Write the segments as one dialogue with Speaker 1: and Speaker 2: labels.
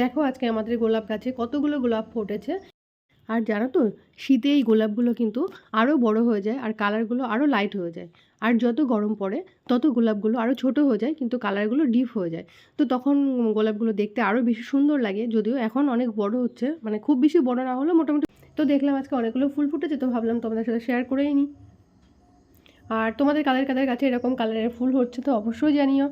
Speaker 1: দেখো আজকে আমাদের গোলাপ গাছে কতগুলো গোলাপ ফুটেছে। আর জানো তো, শীতে এই গোলাপগুলো কিন্তু আরও বড় হয়ে যায় আর কালারগুলো আরও লাইট হয়ে যায়। আর যত গরম পড়ে, তত গোলাপগুলো আরও ছোট হয়ে যায়, কিন্তু কালারগুলো ডিপ হয়ে যায়। তো তখন গোলাপগুলো দেখতে আরও বেশি সুন্দর লাগে, যদিও এখন অনেক বড় হচ্ছে মানে খুব বেশি বড় না হলেও মোটামুটি তো দেখলাম আজকে অনেকগুলো ফুল ফুটেছে, তো ভাবলাম তোমাদের সাথে শেয়ার করেই নিই আর তোমাদের কাদের কাদের কাছে এরকম কালারের ফুল হচ্ছে তো অবশ্যই জানিও।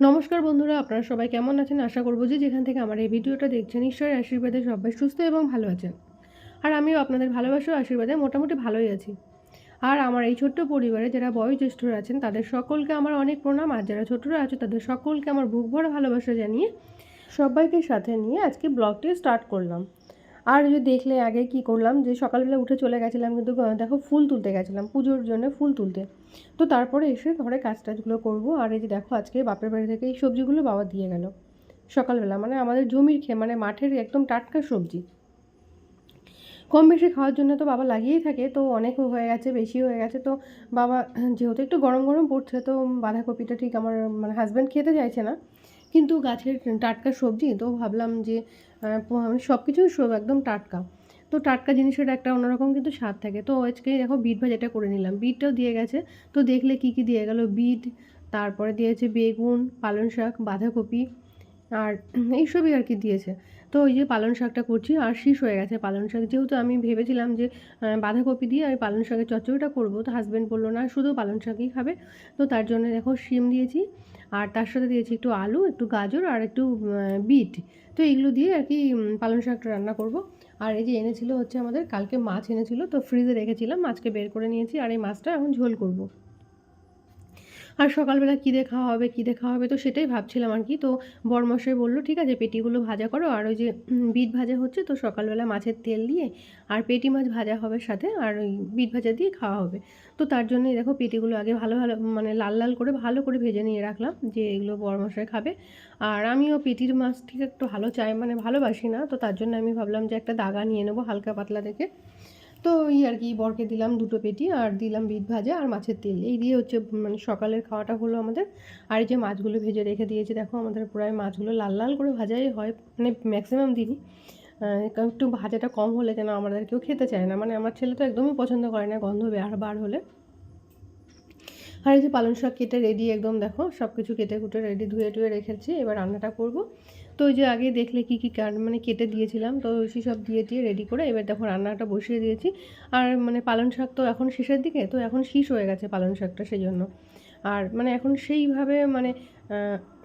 Speaker 1: নমস্কার বন্ধুরা, আপনারা সবাই কেমন আছেন? আশা করব যে যেখান থেকে আমার এই ভিডিওটা দেখছেন ঈশ্বরের আশীর্বাদে সবাই সুস্থ এবং ভালো আছেন। আর আমিও আপনাদের ভালোবাসা আশীর্বাদে মোটামুটি ভালোই আছি। আর আমার এই ছোট্ট পরিবারে যারা বয়োজ্যেষ্ঠরা আছেন, তাদের সকলকে আমার অনেক প্রণাম। আর যারা ছোটরা আছে, তাদের সকলকে আমার বুক ভরা ভালোবাসা জানিয়ে সবাইকে সাথে নিয়ে আজকে ব্লগটি স্টার্ট করলাম। আর যে দেখলে আগে কি করলাম, যে সকালবেলা উঠে চলে গেছিলাম কিন্তু দেখো ফুল তুলতে গেছিলাম, পুজোর জন্য ফুল তুলতে। তো তারপরে এসে ঘরে কাজ টাজগুলো করব, আর এই যে দেখো আজকে বাপের বাড়ি থেকে এই সবজিগুলো বাবা দিয়ে গেল। সকালবেলা মানে আমাদের জমির খেয়ে মানে মাঠের একদম টাটকা সবজি। কম বেশি খাওয়ার জন্য তো বাবা লাগিয়েই থাকে, তো অনেক হয়ে গেছে বেশি হয়ে গেছে। তো বাবা, যেহেতু একটু গরম গরম পড়ছে, তো বাঁধাকপিটা ঠিক আমার মানে হাজব্যান্ড খেতে চাইছে না। কিন্তু গাছের টাটকা সবজি, তো ভাবলাম যে সব কিছুই সব একদম টাটকা। তো টাটকা জিনিসের একটা অন্যরকম কিন্তু স্বাদ থাকে। তো আজকে দেখো বিট ভাজাটা করে নিলাম। বিটটাও দিয়ে গেছে। তো দেখলে কি কি দিয়ে গেল? বিট, তারপরে দিয়েছে বেগুন, পালং শাক, বাঁধাকপি আর এইসবই আর কি দিয়েছে। তো ওই যে পালং শাকটা করছি, আর শীষ হয়ে গেছে পালং শাক। যেহেতু আমি ভেবেছিলাম যে বাঁধাকপি দিয়ে আমি পালং শাকের চচ্চড়িটা করব, তো হাজব্যান্ড বলল, না, শুধু পালং শাকই খাবে। তো তার জন্য দেখো শিম দিয়েছি, আর তার সাথে দিয়েছি একটু আলু, একটু গাজর, আর একটু বিট। তো এগুলো দিয়ে আর কি পালং শাকটা রান্না করব। আর এই যে এনেছিল হচ্ছে আমাদের, কালকে মাছ এনেছিল, তো ফ্রিজে রেখেছিলাম, মাছকে বের করে নিয়েছি, আর এই মাছটা এখন ঝোল করব। আর সকালবেলা কী খাওয়া হবে, কী খাওয়া হবে, তো সেটাই ভাবছিলাম আর কি। তো বরমশাই বলল, ঠিক আছে, পেটিগুলো ভাজা করো, আর ওই যে বিট ভাজা হচ্ছে তো সকালবেলা মাছের তেল দিয়ে, আর পেটি মাছ ভাজা হবে সাথে, আর ওই বিট ভাজা দিয়ে খাওয়া হবে। তো তার জন্যই দেখো পেটিগুলো আগে ভালো ভালো মানে লাল লাল করে ভালো করে ভেজে নিয়ে রাখলাম, যে এগুলো বরমশাই খাবে। আর আমিও পেটির মাছ ঠিক একটু ভালো চাই মানে ভালোবাসি না, তো তার জন্য আমি ভাবলাম যে একটা দাগা নিয়ে নেব হালকা পাতলা দেখে। তো ওই আর কি, বরকে দিলাম দুটো পেটি আর দিলাম বিট ভাজা আর মাছের তেল। এই দিয়ে হচ্ছে মানে সকালের খাওয়াটা হলো আমাদের। আর এই যে মাছগুলো ভেজে রেখে দিয়েছি, দেখো আমাদের প্রায় মাছগুলো লাল লাল করে ভাজাই হয় মানে ম্যাক্সিমাম দিনই। একটু ভাজাটা কম হলে যেন আমাদের কেউ খেতে চায় না। মানে আমার ছেলে তো একদমই পছন্দ করে না গন্ধ বের বার হলে। আর এই যে পালং শাক কেটে রেডি একদম দেখো সব কিছু কেটে কুটে রেডি ধুয়ে টুয়ে রেখেছি। এবার রান্নাটা করব। তো ওই যে আগে দেখলে কি, কী কী মানে কেটে দিয়েছিলাম। তো সেই সব দিয়ে দিয়ে রেডি করে এবার দেখো রান্নাটা বসিয়ে দিয়েছি। আর মানে পালং শাক তো এখন শেষের দিকে, তো এখন শীষ হয়ে গেছে পালং শাকটা সেই জন্য আর মানে এখন সেইভাবে মানে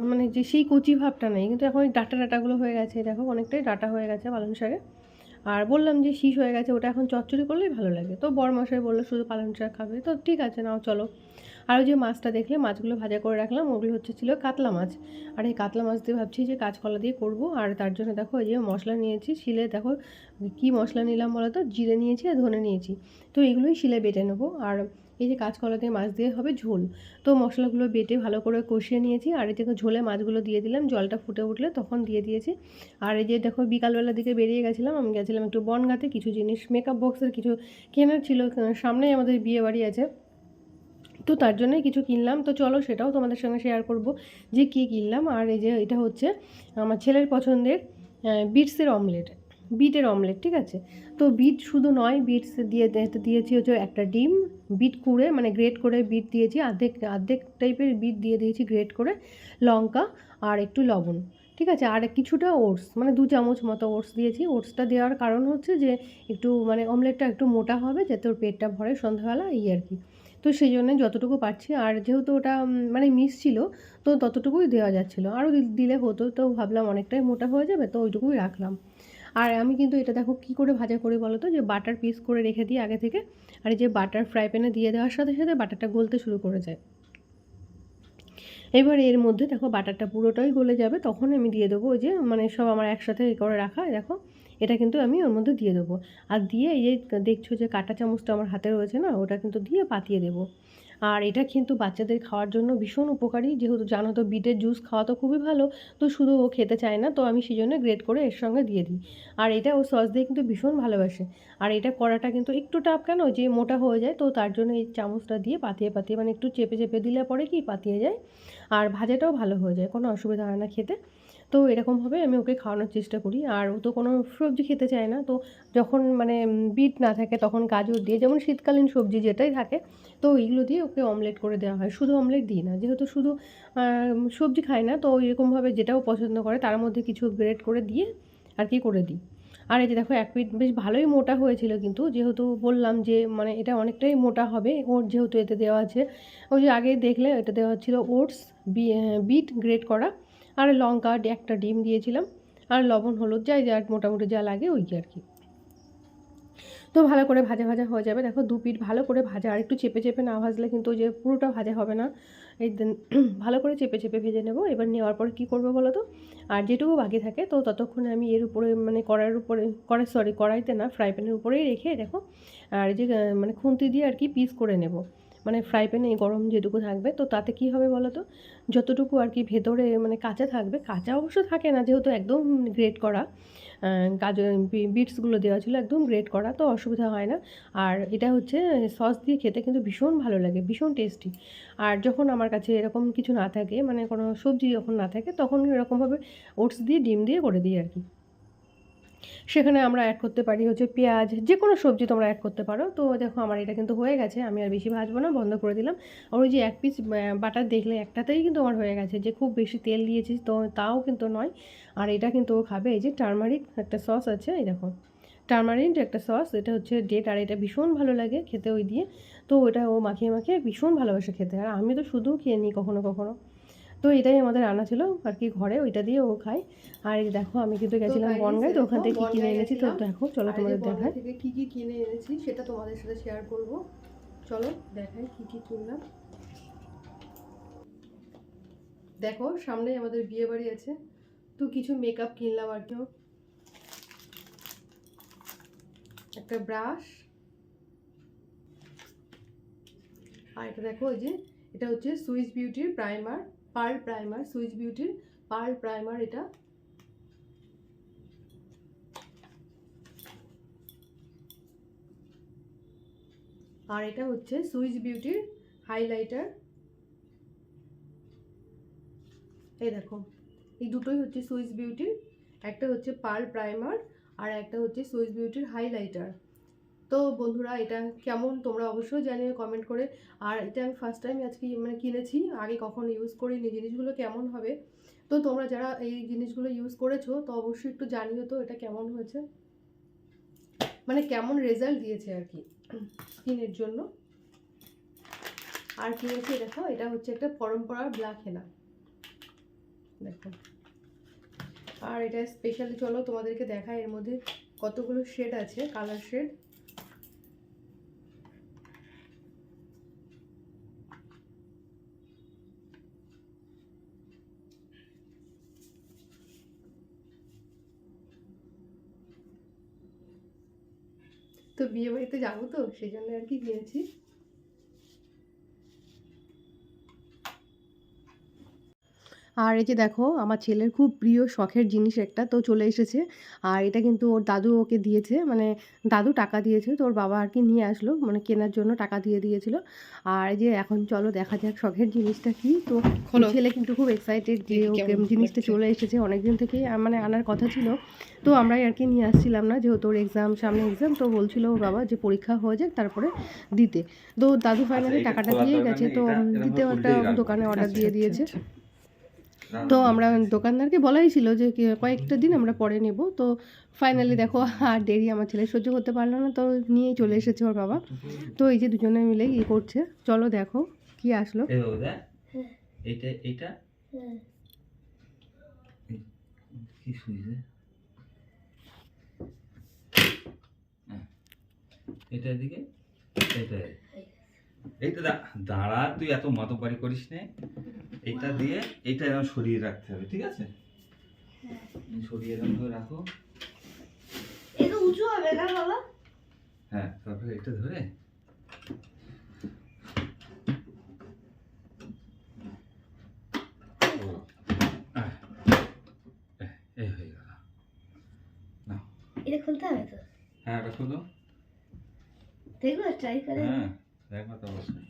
Speaker 1: মানে যে সেই কচি ভাবটা নেই। কিন্তু এখন ওই ডাটা ডাটাগুলো হয়ে গেছে দেখো অনেকটাই ডাটা হয়ে গেছে পালং শাকে। আর বললাম যে শীষ হয়ে গেছে, ওটা এখন চচ্চড়ি করলেই ভালো লাগে। তো বড় মশাই বলল, শুধু পালং শাক খাবে। তো ঠিক আছে, নাও চলো। আর ওই যে মাছটা দেখলে, মাছগুলো ভাজা করে রাখলাম, ওগুলো হচ্ছে ছিল কাতলা মাছ। আর এই কাতলা মাছ দিয়ে ভাবছি যে কাঁচকলা দিয়ে করব। আর তার জন্য দেখো এই যে মশলা নিয়েছি, শিলে দেখো কি মশলা নিলাম বলো তো? জিরে নিয়েছি আর ধনে নিয়েছি। তো এগুলোই শিলে বেটে নেব। আর এই যে কাঁচকলা দিয়ে মাছ দিয়ে হবে ঝোল। তো মশলাগুলো বেটে ভালো করে কষিয়ে নিয়েছি। আর এই দেখো ঝোলে মাছগুলো দিয়ে দিলাম, জলটা ফুটে উঠলে তখন দিয়ে দিয়েছি। আর এই যে দেখো বিকালবেলার দিকে বেরিয়ে গেছিলাম, আমি গেছিলাম একটু বনগাতে, কিছু জিনিস মেকআপ বক্সের কিছু কেনার ছিল, সামনেই আমাদের বিয়ে বাড়ি আছে। তো তার জন্যই কিছু কিনলাম। তো চলো সেটাও তোমাদের সঙ্গে শেয়ার করব যে কী কিনলাম। আর এই যে এটা হচ্ছে আমার ছেলের পছন্দের বিটসের অমলেট বিটের অমলেট ঠিক আছে? তো বিট শুধু নয় বিটস দিয়ে দিয়েছি হচ্ছে একটা ডিম বিট কুড়ে মানে গ্রেট করে বিট দিয়েছি। অর্ধেক আর্ধেক টাইপের বিট দিয়ে দিয়েছি গ্রেট করে। লঙ্কা আর একটু লবণ, ঠিক আছে? আর কিছুটা ওটস মানে দু চামচ মতো ওটস দিয়েছি। ওটসটা দেওয়ার কারণ হচ্ছে যে একটু মানে অমলেটটা একটু মোটা হবে, যাতে ওর পেটটা ভরে সন্ধ্যাবেলা, এই আর কি। তো সেই জন্য যতটুকু পারছি। আর যেহেতু ওটা মানে মিস ছিল, তো ততটুকুই দেওয়া যাচ্ছিল। আরও দিলে হতো, তো ভাবলাম অনেকটাই মোটা হয়ে যাবে, তো ওইটুকুই রাখলাম। আর আমি কিন্তু এটা দেখো কি করে ভাজা করে বলো তো যে বাটার পিস করে রেখে দিই আগে থেকে। আর যে বাটার ফ্রাই প্যানে দিয়ে দেওয়ার সাথে সাথে বাটারটা গলতে শুরু করে যায়। এবার এর মধ্যে দেখো বাটারটা পুরোটাই গলে যাবে। তখন আমি দিয়ে দেবো ওই যে মানে সব আমার একসাথে করে রাখা দেখো। এটা কিন্তু আমি ওর মধ্যে দিয়ে দেবো। আর দিয়ে এই যে দেখছ যে কাঁটা চামচটা আমার হাতে রয়েছে না, ওটা কিন্তু দিয়ে পাতিয়ে দেবো। আর এটা কিন্তু বাচ্চাদের খাওয়ার জন্য ভীষণ উপকারী। যেহেতু জানো তো বিটের জুস খাওয়া তো খুবই ভালো, তো শুধু ও খেতে চায় না, তো আমি সেই জন্য গ্রেড করে এর সঙ্গে দিয়ে দিই। আর এটা ও সস দিয়ে কিন্তু ভীষণ ভালোবাসে। আর এটা করাটা কিন্তু একটু টাপ কেন, যে মোটা হয়ে যায়, তো তার জন্য এই চামচটা দিয়ে পাতিয়ে পাতিয়ে মানে একটু চেপে চেপে দিলে পরে কি পাতিয়ে যায়। আর ভাজাটাও ভালো হয়ে যায়, কোনো অসুবিধা হয় না খেতে। তো এরকমভাবে আমি ওকে খাওয়ানোর চেষ্টা করি। আর ও তো কোনো সবজি খেতে চায় না, তো যখন মানে বিট না থাকে তখন গাজর দিয়ে, যেমন শীতকালীন সবজি যেটাই থাকে, তো এইগুলো দিয়ে ওকে অমলেট করে দেওয়া হয়। শুধু অমলেট দিই না, যেহেতু শুধু সবজি খায় না, তো এরকমভাবে যেটাও পছন্দ করে, তার মধ্যে কিছু গ্রেড করে দিয়ে আর কি করে দিই। আর এই যে দেখো, এক পিট বেশ ভালোই মোটা হয়েছিল কিন্তু, যেহেতু বললাম যে মানে এটা অনেকটাই মোটা হবে, ওর যেহেতু এতে দেওয়া আছে, ওই যে আগে দেখলে এটা দেওয়া ছিল ওটস বিট গ্রেড করা। আর লঙ্কা একটা ডিম দিয়েছিলাম। আর লবণ, হলুদ যাই যা মোটামুটি যা লাগে ওই আর কি। তো ভালো করে ভাজা ভাজা হয়ে যাবে। দেখো দু পিঠ ভালো করে ভাজা। আর একটু চেপে চেপে না ভাজলে কিন্তু যে পুরোটা ভাজা হবে না। এই ভালো করে চেপে চেপে ভেজে নেব। এবার নেওয়ার পরে কী করব বলো তো? আর যেটুকু বাকি থাকে, তো ততক্ষণে আমি এর উপরে মানে কড়াইয়ের উপরে, কড়াই সরি কড়াইতে না ফ্রাই প্যানের উপরেই রেখে দেখো, আর যে মানে খুন্তি দিয়ে আর কি পিস করে নেব। মানে ফ্রাই প্যানে গরম যেটুকু থাকবে, তো তাতে কি হবে বলো তো যতটুকু আর কি ভেতরে মানে কাঁচা থাকবে, কাঁচা অবশ্য থাকে না যেহেতু একদম গ্রেট করা। গাজর বিটসগুলো দেওয়া ছিল একদম গ্রেট করা, তো অসুবিধা হয় না। আর এটা হচ্ছে সস দিয়ে খেতে কিন্তু ভীষণ ভালো লাগে, ভীষণ টেস্টি আর যখন আমার কাছে এরকম কিছু না থাকে মানে কোনো সবজি যখন না থাকে, তখন এরকমভাবে ওটস দিয়ে, ডিম দিয়ে করে দিই আর কি। সেখানে আমরা অ্যাড করতে পারি হচ্ছে পেঁয়াজ যে কোনো সবজি তোমরা অ্যাড করতে পারো। তো দেখো আমার এটা কিন্তু হয়ে গেছে, আমি আর বেশি ভাজবো না, বন্ধ করে দিলাম। আর ওই যে এক পিস বাটার দেখলে একটাতেই কিন্তু আমার হয়ে গেছে যে খুব বেশি তেল দিয়েছি, তো তাও কিন্তু নয়। আর এটা কিন্তু ও খাবে এই যে টার্মারিক একটা সস আছে, এই দেখো। টার্মারিক একটা সস এটা হচ্ছে ডেট আর এটা ভীষণ ভালো লাগে খেতে ওই দিয়ে। তো ওটা ও মাখিয়ে মাখিয়ে ভীষণ ভালোবাসে খেতে। আর আমি তো শুধু খেয়ে নিই কখনো কখনো। তো এটাই আমাদের রান্না ছিল। আর কি ঘরে ওইটা দিয়ে ও খায়। আর এই দেখো আমি কিন্তু গেছিলাম বনগায় তো ওখান থেকে কী কিনে এনেছি তো দেখো চলো তোমাদের দেখায়
Speaker 2: থেকে কি কি কিনে এনেছি সেটা তোমাদের সাথে শেয়ার করব। চলো দেখাই কি কি কিনলাম। দেখো সামনেই আমাদের বিয়ে বাড়ি আছে। তো কিছু মেকআপ কিনলাম আর কেউ একটা ব্রাশ আর এটা দেখো ওই যে এটা হচ্ছে সুইস বিউটির প্রাইমার পার্ল প্রাইমার, সুইচ বিউটির পার্ল প্রাইমার এটা। আর এটা হচ্ছে সুইচ বিউটির হাইলাইটার। এই দেখো, এই দুটোই হচ্ছে সুইচ বিউটির, একটা হচ্ছে পার্ল প্রাইমার আর একটা হচ্ছে সুইচ বিউটির হাইলাইটার। তো বন্ধুরা, এটা কেমন তোমরা অবশ্যই জানিয়ে কমেন্ট করে। আর এটা আমি ফার্স্ট টাইম আজকে মানে কিনেছি, আগে কখনো ইউজ করিনি। জিনিসগুলো কেমন হবে? তো তোমরা যারা এই জিনিসগুলো ইউজ করেছ, তো অবশ্যই একটু জানিও তো এটা কেমন হয়েছে। মানে কেমন রেজাল্ট দিয়েছে আর কি, স্কিনের জন্য। আর কিনেছি দেখো এটা হচ্ছে একটা পরম্পরার ব্ল্যাক হেনা দেখো। আর এটা স্পেশালি চলো তোমাদেরকে দেখায় এর মধ্যে কতগুলো শেড আছে কালার শেড তো বিয়ে বাড়িতে যাব তো সেই জন্য আর কি কিনেছি
Speaker 1: আর এই যে দেখো আমার ছেলের খুব প্রিয় শখের জিনিস একটা তো চলে এসেছে। আর এটা কিন্তু ওর দাদু ওকে দিয়েছে মানে দাদু টাকা দিয়েছে তো ওর বাবা আর কি নিয়ে আসলো মানে কেনার জন্য টাকা দিয়ে দিয়েছিল। আর এই যে এখন চলো দেখা যাক শখের জিনিসটা কি। তো। ছেলে কিন্তু খুব এক্সাইটেড যে ওকে জিনিসটা চলে এসেছে। অনেকদিন থেকেই মানে আনার কথা ছিল। তো আমরাই আর কি নিয়ে আসছিলাম না যেহেতু ওর এক্সাম সামনে এক্সাম তো বলছিল ওর বাবা যে পরীক্ষা হয়ে যাক তারপরে দিতে। তো দাদু ফাইনালি টাকাটা
Speaker 3: খোলার
Speaker 1: দিয়ে গেছে তো দিতেও একটা দোকানে অর্ডার
Speaker 2: আচ্ছা,
Speaker 1: দিয়ে
Speaker 2: আচ্ছা,
Speaker 1: দিয়েছে।
Speaker 2: আচ্ছা।
Speaker 1: তো আমরা দোকানদারকে বলাই ছিল যে কি- কয়েকটা দিন আমরা পরে নেব। তো ফাইনালি দেখো আর দেরি আমার ছেলে সহ্য করতে পারল না তো নিয়েই চলে এসেছে ওর বাবা। তো এই যে দুজনে মিলে ইয়ে করছে। চলো দেখো কি আসলো।
Speaker 3: এই বাবু দেখ, এইটা এইটা কি হ্যাঁ। এটা এদিকে এটা এইটা দাঁড়া তুই এত মাতবাড়ি করিস নে। এইটা দিয়ে এইটা এরকম সরিয়ে রাখতে হবে ঠিক আছে? সরিয়ে এরকম ধরে রাখো।
Speaker 4: এটা উঁচু হবে না বাবা?
Speaker 3: হ্যাঁ তারপরে এটা ধরে। হয়ে
Speaker 4: এটা খুলতে হবে তো?
Speaker 3: হ্যাঁ এটা খুলো।
Speaker 4: দেখব ট্রাই করে।
Speaker 3: হ্যাঁ। দেখব তো অবশ্যই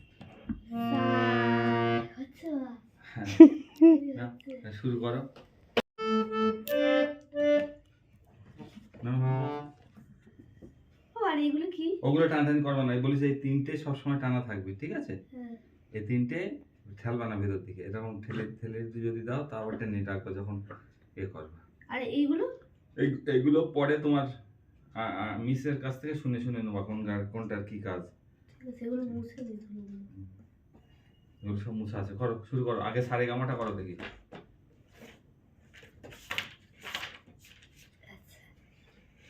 Speaker 3: শুরু করো ওগুলো টানাটানি করবে না বলিস এই তিনটে সবসময় টানা থাকবে ঠিক আছে এই তিনটে ঠেলবা না ভেতর দিকে এরকম ঠেলে ঠেলে যদি দাও তারপর টেনে রাখবে যখন এ করবে
Speaker 4: আর এইগুলো
Speaker 3: এইগুলো পরে তোমার মিসের কাছ থেকে শুনে শুনে নেবা কোন কোনটার কি কাজ।
Speaker 4: এগুলো মুছে হবে
Speaker 3: এগুলো সব মুছা আছে। করো শুরু করো। আগে সারে গামাটা করো দেখি।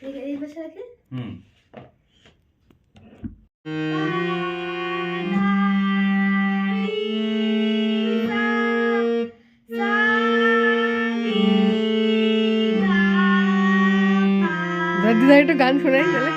Speaker 4: এই এই পাশে রাখে?
Speaker 3: হুম।
Speaker 1: দাদি দাদি একটা গান শোনাই গেলে